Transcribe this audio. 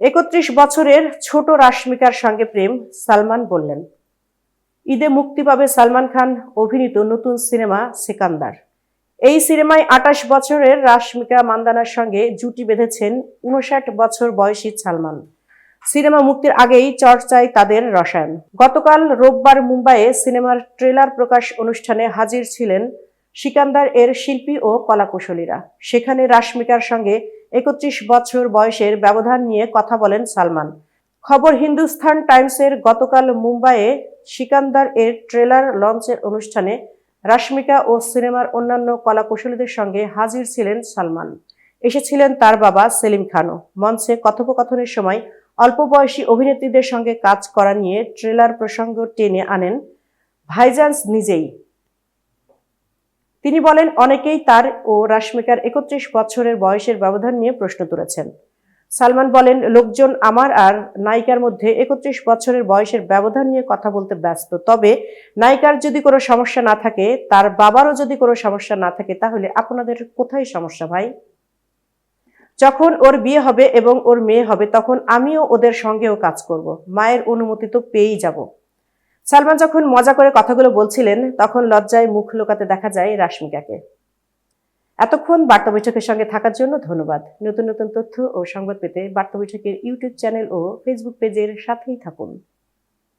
একত্রিশ বছরের ছোট রাশ্মিকার সঙ্গে প্রেম, সালমান বললেন। ঈদে মুক্তি পাবে সালমান খান, অভিনীত নতুন সিনেমা সিকান্দার। এই সিনেমায় আটাশ বছরের রাশমিকা মান্দানার সঙ্গে জুটি বেঁধেছেন উনষাট বছর বয়সী সালমান। সিনেমা মুক্তির আগেই চর্চায় তাদের রসায়ন। গতকাল রোববার মুম্বাইয়ে সিনেমার ট্রেলার প্রকাশ অনুষ্ঠানে হাজির ছিলেন সিকান্দার এর শিল্পী ও কলাকুশলীরা। সেখানে রাশ্মিকার সঙ্গে একত্রিশ বছর বয়সের ব্যবধান নিয়ে কথা বলেন সালমান। খবর হিন্দুস্তান টাইমসের গতকাল মুম্বাইয়ে সিকান্দার এর ট্রেলার লঞ্চের অনুষ্ঠানে রাশ্মিকা ও সিনেমার অন্যান্য কলাকুশলীদের সঙ্গে হাজির ছিলেন সালমান। এসেছিলেন তার বাবা সেলিম খানও। মঞ্চে কথোপকথনের সময় অল্প বয়সী অভিনেত্রীদের সঙ্গে কাজ করা নিয়ে ট্রেলার প্রসঙ্গ টেনে আনেন ভাইজান্স নিজেই। তিনি বলেন, অনেকেই তার ও রাশমিকার একত্রিশ বছরের বয়সের ব্যবধান নিয়ে প্রশ্ন তুলেছেন। সালমান বলেন, লোকজন আমার আর নায়িকার মধ্যে একত্রিশ বছরের বয়সের ব্যবধান নিয়ে কথা বলতে ব্যস্ত। তবে নায়িকার যদি কোনো সমস্যা না থাকে, তার বাবারও যদি কোনো সমস্যা না থাকে, তাহলে আপনাদের কোথায় সমস্যা ভাই? যখন ওর বিয়ে হবে এবং ওর মেয়ে হবে, তখন আমিও ওদের সঙ্গেও কাজ করব। মায়ের অনুমতি তো পেয়েই যাব। সালমান যখন মজা করে কথাগুলো বলছিলেন, তখন লজ্জায় মুখ লোকাতে দেখা যায় রাশ্মিকাকে। এতক্ষণ বার্তা বৈঠকের সঙ্গে থাকার জন্য ধন্যবাদ। নতুন নতুন তথ্য ও সংবাদ পেতে বার্তা বৈঠকের ইউটিউব চ্যানেল ও ফেসবুক পেজের সাথেই থাকুন।